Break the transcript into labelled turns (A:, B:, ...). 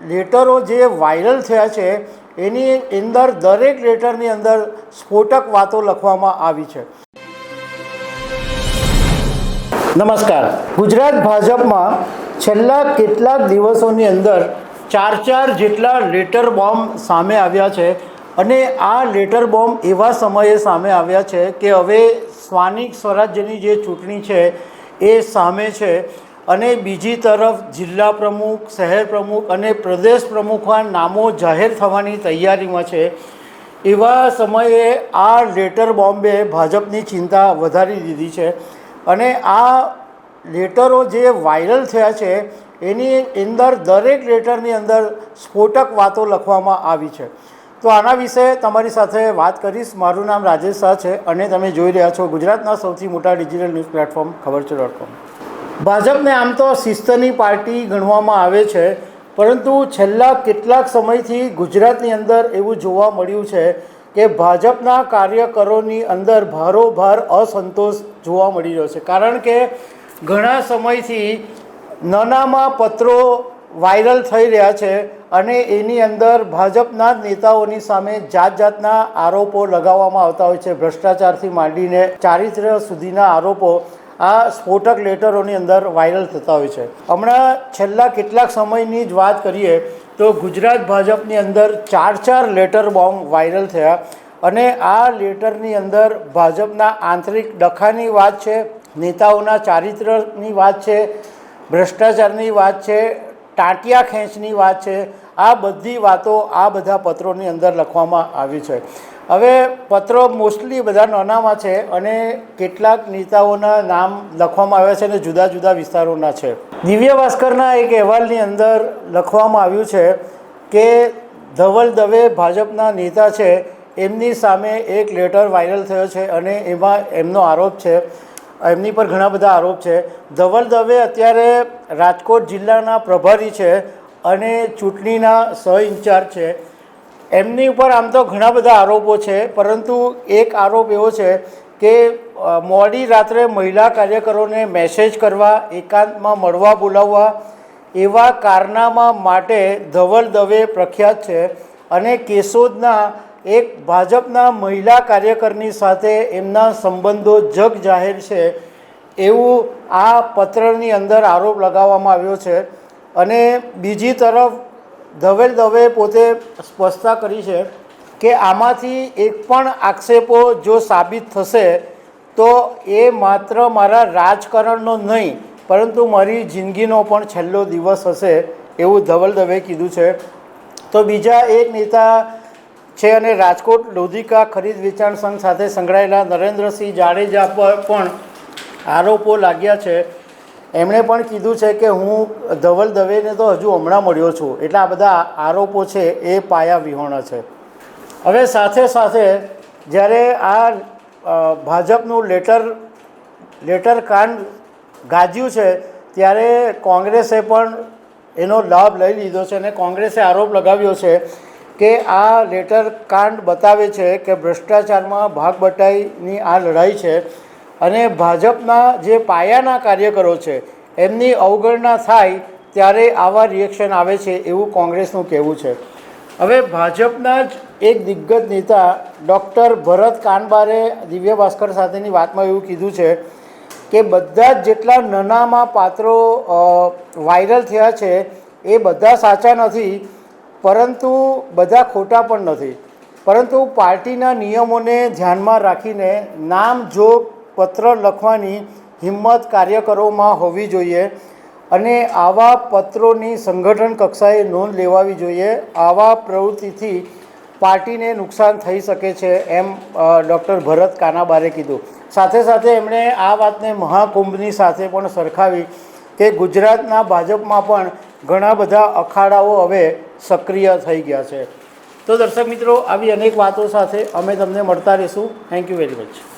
A: લેટરો જે વાયરલ થયા છે, એની અંદર દરેક લેટરની અંદર સ્ફોટક વાતો લખવામાં આવી છે. નમસ્કાર. ગુજરાત ભાજપમાં છેલ્લા કેટલાક દિવસોની અંદર ચાર ચાર જેટલા લેટર બોમ્બ સામે આવ્યા છે અને આ લેટર બોમ્બ એવા સમયે સામે આવ્યા છે કે હવે સ્થાનિક સ્વરાજ્યની જે ચૂંટણી છે એ સામે છે. અને બીજી તરફ જિલ્લા પ્રમુખ, શહેર પ્રમુખ અને પ્રદેશ પ્રમુખના નામો જાહેર થવાની તૈયારીમાં છે. એવા સમયે આ લેટર બોમ્બે ભાજપની ચિંતા વધારી દીધી છે અને આ લેટરો જે વાયરલ થયા છે, એની અંદર દરેક લેટરની અંદર સ્ફોટક વાતો લખવામાં આવી છે. તો આના વિશે તમારી સાથે વાત કરીશ. મારું નામ રાજેશ શાહ છે અને તમે જોઈ રહ્યા છો ગુજરાતના સૌથી મોટા ડિજિટલ ન્યૂઝ પ્લેટફોર્મ ખબર છે ડોટ કોમ. ભાજપને આમ તો શિસ્તની પાર્ટી ગણવામાં આવે છે, પરંતુ છેલ્લા કેટલાક સમયથી ગુજરાતની અંદર એવું જોવા મળ્યું છે કે ભાજપના કાર્યકરોની અંદર ભારોભાર અસંતોષ જોવા મળી રહ્યો છે. કારણ કે ઘણા સમયથી નાનામાં પત્રો વાયરલ થઈ રહ્યા છે અને એની અંદર ભાજપના નેતાઓની સામે જાત જાતના આરોપો લગાવવામાં આવતા હોય છે. ભ્રષ્ટાચારથી માંડીને ચારિત્ર્ય સુધીના આરોપો આ સ્ફોટક લેટરોની અંદર વાયરલ થતા હોય છે. હમણાં છેલ્લા કેટલાક સમયની જ વાત કરીએ તો ગુજરાત ભાજપની અંદર ચાર ચાર લેટર બોમ્બ વાયરલ થયા અને આ લેટરની અંદર ભાજપના આંતરિક ડખાની વાત છે, નેતાઓના ચારિત્ર્યની વાત છે, ભ્રષ્ટાચારની વાત છે, ટાંટિયા ખેંચની વાત છે, આ બધી વાતો આ બધા પત્રોની અંદર લખવામાં આવી છે. હવે પત્રો મોસ્ટલી બધા નાનામાં છે અને કેટલાક નેતાઓના નામ લખવામાં આવ્યા છે અને જુદા જુદા વિસ્તારોના છે. દિવ્ય ભાસ્કરના એક અહેવાલની અંદર લખવામાં આવ્યું છે કે ધવલ દવે ભાજપના નેતા છે, એમની સામે એક લેટર વાયરલ થયો છે અને એમાં એમનો આરોપ છે, એમની પર ઘણા બધા આરોપ છે. ધવલ દવે અત્યારે રાજકોટ જિલ્લાના પ્રભારી છે અને ચૂંટણીના સહ ઇન્ચાર્જ છે. એમની ઉપર આમ તો ઘણા બધા આરોપો છે, પરંતુ એક આરોપ એવો છે કે મોડી રાત્રે મહિલા કાર્યકરોને મેસેજ કરવા, એકાંતમાં મળવા બોલાવવા એવા કારનામા માટે ધવલ દવે પ્રખ્યાત છે અને કેશોદના એક ભાજપના મહિલા કાર્યકરની સાથે એમના સંબંધો જગ જાહેર છે એવું આ પત્રની અંદર આરોપ લગાવવામાં આવ્યો છે. અને બીજી તરફ ધવેલ દવે પોતે સ્પષ્ટતા કરી છે કે આમાંથી એક પણ આક્ષેપો જો સાબિત થશે, તો એ માત્ર મારા રાજકારણનો નહીં, પરંતુ મારી જિંદગીનો પણ છેલ્લો દિવસ હશે એવું ધવલ દવે કીધું છે. તો બીજા એક નેતા છે અને રાજકોટ લોધિકા ખરીદ વેચાણ સંઘ સાથે સંકળાયેલા નરેન્દ્રસિંહ જાડેજા પર પણ આરોપો લાગ્યા છે. એમણે પણ કીધું છે કે હું ધવલ દવેને તો હજુ હમણાં મળ્યો છું. એટલે આ બધા આરોપો છે એ પાયા વિહોણા છે. હવે સાથે સાથે જ્યારે આ ભાજપનું લેટર લેટર કાંડ ગાજ્યું છે, ત્યારે કોંગ્રેસે પણ એનો લાભ લઈ લીધો છે અને કોંગ્રેસે આરોપ લગાવ્યો છે કે આ લેટર કાંડ બતાવે છે કે ભ્રષ્ટાચારમાં ભાગ બટાઈની આ લડાઈ છે. અને ભાજપના જે પાયાના કાર્યકરો છે, એમની અવગણના થાય ત્યારે આવા રિએક્શન આવે છે એવું કોંગ્રેસનું કહેવું છે. હવે ભાજપના જ એક દિગ્ગજ નેતા ડૉક્ટર ભરત કાનબારે દિવ્ય ભાસ્કર સાથેની વાતમાં એવું કીધું છે કે બધા જ જેટલા નાનામાં પાત્રો વાયરલ થયા છે, એ બધા સાચા નથી, પરંતુ બધા ખોટા પણ નથી. પરંતુ પાર્ટીના નિયમોને ધ્યાનમાં રાખીને નામ, જોગ પત્ર લખવાની હિંમત કાર્યકરોમાં હોવી જોઈએ અને આવા પત્રોની સંગઠન કક્ષાએ નોંધ લેવાવી જોઈએ. આવા પ્રવૃત્તિથી પાર્ટીને નુકસાન થઈ શકે છે એમ ડૉક્ટર ભરત કાનાબારે કીધું. સાથે સાથે એમણે આ વાતને મહાકુંભની સાથે પણ સરખાવી કે ગુજરાતના ભાજપમાં પણ ઘણા બધા અખાડાઓ હવે સક્રિય થઈ ગયા છે. તો દર્શક મિત્રો, આવી અનેક વાતો સાથે અમે તમને મળતા રહીશું. Thank you very much